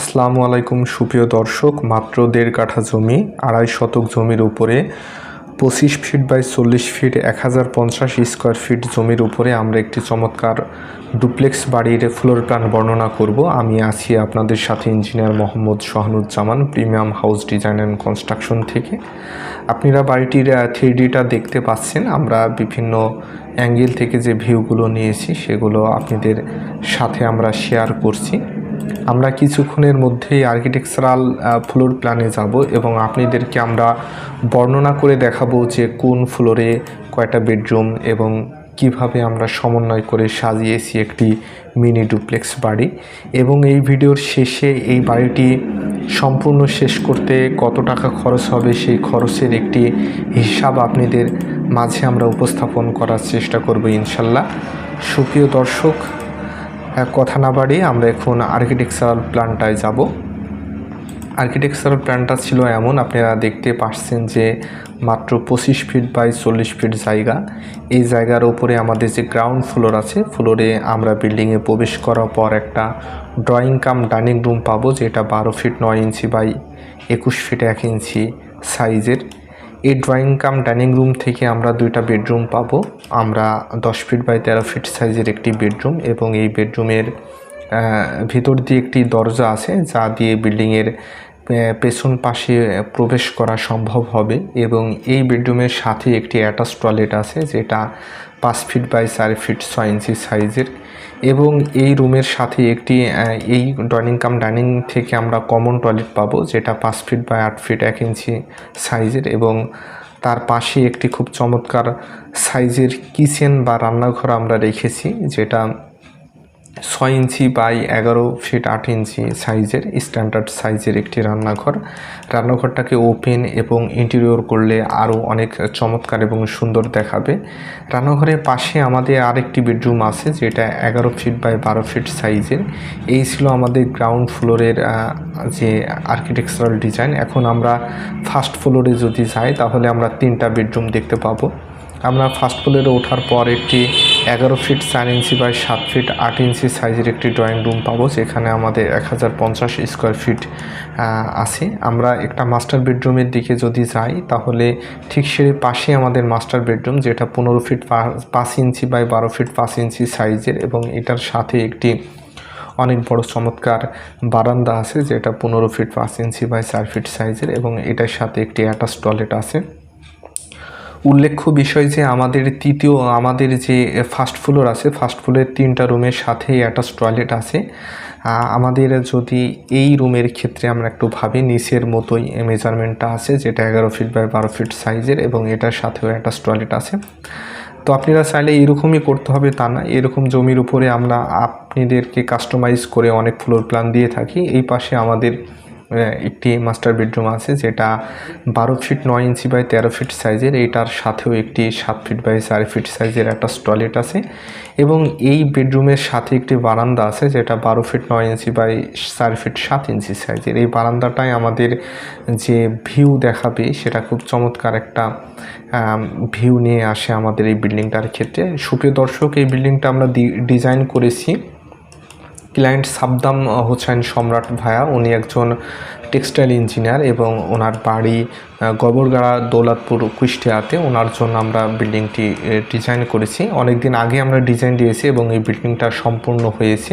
আসসালামু আলাইকুম, সুপ্রিয় দর্শক, মাত্র দেড় কাঠা জমি, আড়াই শতক জমির উপরে, পঁচিশ ফিট বাই চল্লিশ ফিট, এক হাজার পঞ্চাশ স্কোয়ার ফিট জমির উপরে আমরা একটি চমৎকার ডুপ্লেক্স বাড়ির ফ্লোর প্ল্যান বর্ণনা করব। আমি আছি আপনাদের সাথে engineer Mohammad Shahnuzzaman, premium house design and construction থেকে। আপনারা বাড়িটির থ্রি ডিটা দেখতে পাচ্ছেন। আমরা বিভিন্ন অ্যাঙ্গেল থেকে যে ভিউগুলো নিয়েছি, সেগুলো আপনাদের সাথে আমরা শেয়ার করছি। আমরা কিছুক্ষণের মধ্যেই আর্কিটেকচারাল ফ্লোর প্ল্যানে যাব এবং আপনাদেরকে আমরা বর্ণনা করে দেখাবো যে কোন ফ্লোরে কয়টা বেডরুম এবং কীভাবে আমরা সমন্বয় করে সাজিয়েছি একটি মিনি ডুপ্লেক্স বাড়ি। এবং এই ভিডিওর শেষে এই বাড়িটি সম্পূর্ণ শেষ করতে কত টাকা খরচ হবে সেই খরচের একটি হিসাব আপনাদের মাঝে আমরা উপস্থাপন করার চেষ্টা করব ইনশাল্লাহ। সুপ্রিয় দর্শক কথা না বাড়িয়ে আমরা এখন আর্কিটেকচারাল প্ল্যানটায় যাব। আর্কিটেকচারাল প্ল্যানটা ছিল এমন, আপনারা দেখতে পাচ্ছেন যে মাত্র পঁচিশ ফিট বাই চল্লিশ ফিট জায়গা। এই জায়গার ওপরে আমাদের যে গ্রাউন্ড ফ্লোর আছে ফ্লোরে আমরা বিল্ডিংয়ে প্রবেশ করার পর একটা ড্রয়িং কাম ডাইনিং রুম পাবো, যেটা বারো ফিট নয় ইঞ্চি বাই একুশ ফিট এক ইঞ্চি সাইজের এই ড্রয়িং কাম ডাইনিং রুম থেকে আমরা দুইটা বেডরুম পাবো। আমরা দশ ফিট বাই তেরো ফিট সাইজের একটি বেডরুম এবং এই বেডরুমের ভিতর দিয়ে একটি দরজা আছে, যা দিয়ে বিল্ডিংয়ের পেছন পাশে প্রবেশ করা সম্ভব হবে এবং এই বেডরুমের সাথে একটি অ্যাটাচ টয়লেট আছে যেটা পাঁচ ফিট বাই চার ফিট ছয় ইঞ্চি সাইজের এবং এই রুমের সাথে একটি এই ডাইনিং কাম, ডাইনিং থেকে আমরা কমন টয়লেট পাবো যেটা পাঁচ ফিট বাই আট ফিট এক ইঞ্চি সাইজের এবং তার পাশে একটি খুব চমৎকার সাইজের কিচেন বা রান্নাঘর আমরা রেখেছি যেটা ছয় ইঞ্চি বাই এগারো ফিট আট ইঞ্চি সাইজের স্ট্যান্ডার্ড সাইজের একটি রান্নাঘর। রান্নাঘরটাকে ওপেন এবং ইন্টেরিয়র করলে আরও অনেক চমৎকার এবং সুন্দর দেখাবে। রান্নাঘরের পাশে আমাদের আরেকটি বেডরুম আছে, যেটা এগারো ফিট বাই বারো ফিট সাইজের। এই ছিল আমাদের গ্রাউন্ড ফ্লোরের যে আর্কিটেকচারাল ডিজাইন এখন আমরা ফার্স্ট ফ্লোরে যদি যাই, তাহলে আমরা তিনটা বেডরুম দেখতে পাবো। আমরা ফার্স্ট ফ্লোরে ওঠার পর একটি এগারো ফিট চার ইঞ্চি বাই সাত ফিট আট ইঞ্চি সাইজের একটি ড্রয়িং রুম পাবো, যেখানে আমাদের এক হাজার পঞ্চাশ স্কোয়ার ফিট আছে। আমরা একটা মাস্টার বেডরুমের দিকে যদি যাই, তাহলে ঠিক সেই পাশে আমাদের মাস্টার বেডরুম যেটা পনেরো ফিট পাঁচ ইঞ্চি বাই বারো ফিট পাঁচ ইঞ্চি সাইজের এবং এটার সাথে একটি অনেক বড় চমৎকার বারান্দা আছে, যেটা পনেরো ফিট পাঁচ ইঞ্চি বাই চার ফিট সাইজের এবং এটার সাথে একটি অ্যাটাচ টয়লেট আছে। উল্লেখ্য বিষয় যে আমাদের তৃতীয়, আমাদের যে ফার্স্ট ফ্লোর আছে ফার্স্ট ফ্লোরের তিনটা রুমের সাথে অ্যাটাচ টয়লেট আছে। আমাদের যদি এই রুমের ক্ষেত্রে আমরা একটু ভাবি, নিচের মতোই মেজারমেন্টটা আছে, যেটা এগারো ফিট বাই বারো ফিট সাইজের এবং এটার সাথেও অ্যাটাচ টয়লেট আছে। তো আপনারা চাইলে এরকমই করতে হবে তা না, এরকম জমির উপরে আমরা আপনাদেরকে কাস্টমাইজ করে অনেক ফ্লোর প্ল্যান দিয়ে থাকি। এই পাশে আমাদের একটি মাস্টার বেডরুম আছে, যেটা বারো ফিট নয় ইঞ্চি বাই তেরো ফিট সাইজের এইটার সাথেও একটি সাত ফিট বাই চার ফিট সাইজের একটা টয়লেট আছে। এবং এই বেডরুমের সাথে একটি বারান্দা আছে, যেটা বারো ফিট নয় ইঞ্চি বাই চার ফিট সাত ইঞ্চি সাইজের এই বারান্দাটাই আমাদের যে ভিউ দেখাবে, সেটা খুব চমৎকার একটা ভিউ নিয়ে আসে আমাদের এই বিল্ডিংটার ক্ষেত্রে। সুপ্রিয় দর্শক, এই বিল্ডিংটা আমরা ডিজাইন করেছি। ক্লায়েন্ট সাবদাম হোসেন সম্রাট ভায়া উনি একজন টেক্সটাইল ইঞ্জিনিয়ার এবং ওনার বাড়ি গবরগাড়া দৌলতপুর কুষ্টিয়াতে ওনার জন্য আমরা বিল্ডিংটি ডিজাইন করেছি। অনেক দিন আগে আমরা ডিজাইন দিয়েছি এবং এই বিল্ডিংটা সম্পূর্ণ হয়েছে।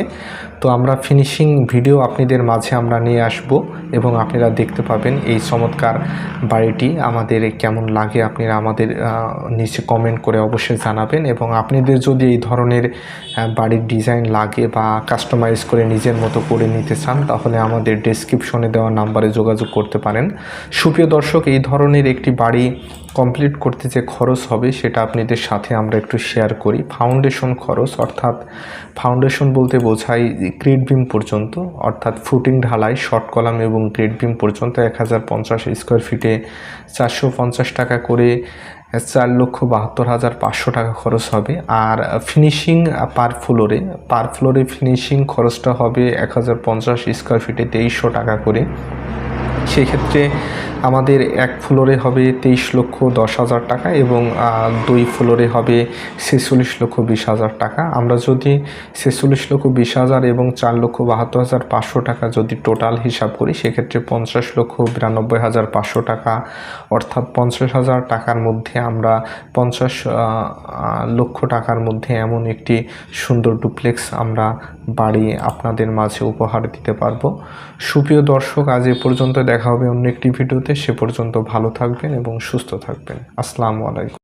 তো আমরা ফিনিশিং ভিডিও আপনাদের মাঝে আমরা নিয়ে আসব এবং আপনারা দেখতে পাবেন এই চমৎকার বাড়িটি। আমাদের কেমন লাগে আপনারা আমাদের নিচে কমেন্ট করে অবশ্যই জানাবেন এবং আপনাদের যদি এই ধরনের বাড়ির ডিজাইন লাগে বা কাস্টমাইজ করে নিজের মতো করে নিতে চান, তাহলে আমাদের ডেসক্রিপশনে দেওয়া নাম্বারে যোগাযোগ করতে পারেন। সুপ্রিয় দর্শক এই ধরনের একটি বাড়ি কমপ্লিট করতে যে খরচ হবে, সেটা আপনাদের সাথে আমরা একটু শেয়ার করি। ফাউন্ডেশন খরচ, অর্থাৎ ফাউন্ডেশন বলতে বোঝাই গ্রেড বিম পর্যন্ত, অর্থাৎ ফুটিং ঢালাই শর্ট কলাম এবং গ্রেড বিম পর্যন্ত এক হাজার পঞ্চাশ স্কোয়ার ফিটে চারশো পঞ্চাশ টাকা করে চার লক্ষ বাহাত্তর হাজার পাঁচশো টাকা খরচ হবে। আর ফিনিশিং পার ফ্লোরে পার ফ্লোরে ফিনিশিং খরচটা হবে এক হাজার পঞ্চাশ স্কোয়ার ফিটে তেইশশো টাকা করে। সেক্ষেত্রে আমাদের এক ফ্লোরে হবে তেইশ লক্ষ দশ হাজার টাকা এবং দুই ফ্লোরে হবে ছেচল্লিশ লক্ষ বিশ হাজার টাকা। আমরা যদি ছেচল্লিশ লক্ষ বিশ হাজার এবং চার লক্ষ বাহাত্তর হাজার পাঁচশো টাকা যদি টোটাল হিসাব করি, সেক্ষেত্রে পঞ্চাশ লক্ষ বিরানব্বই হাজার পাঁচশো টাকা। অর্থাৎ পঞ্চাশ হাজার টাকার মধ্যে আমরা পঞ্চাশ লক্ষ টাকার মধ্যে এমন একটি সুন্দর ডুপ্লেক্স আমরা বাড়ি আপনাদের মাঝে উপহার দিতে পারব। সুপ্রিয় দর্শক, আজ এ পর্যন্ত দেখা হবে অন্য একটি ভিডিওতে। সে পর্যন্ত ভালো থাকবেন এবং সুস্থ থাকবেন। আসসালামু আলাইকুম।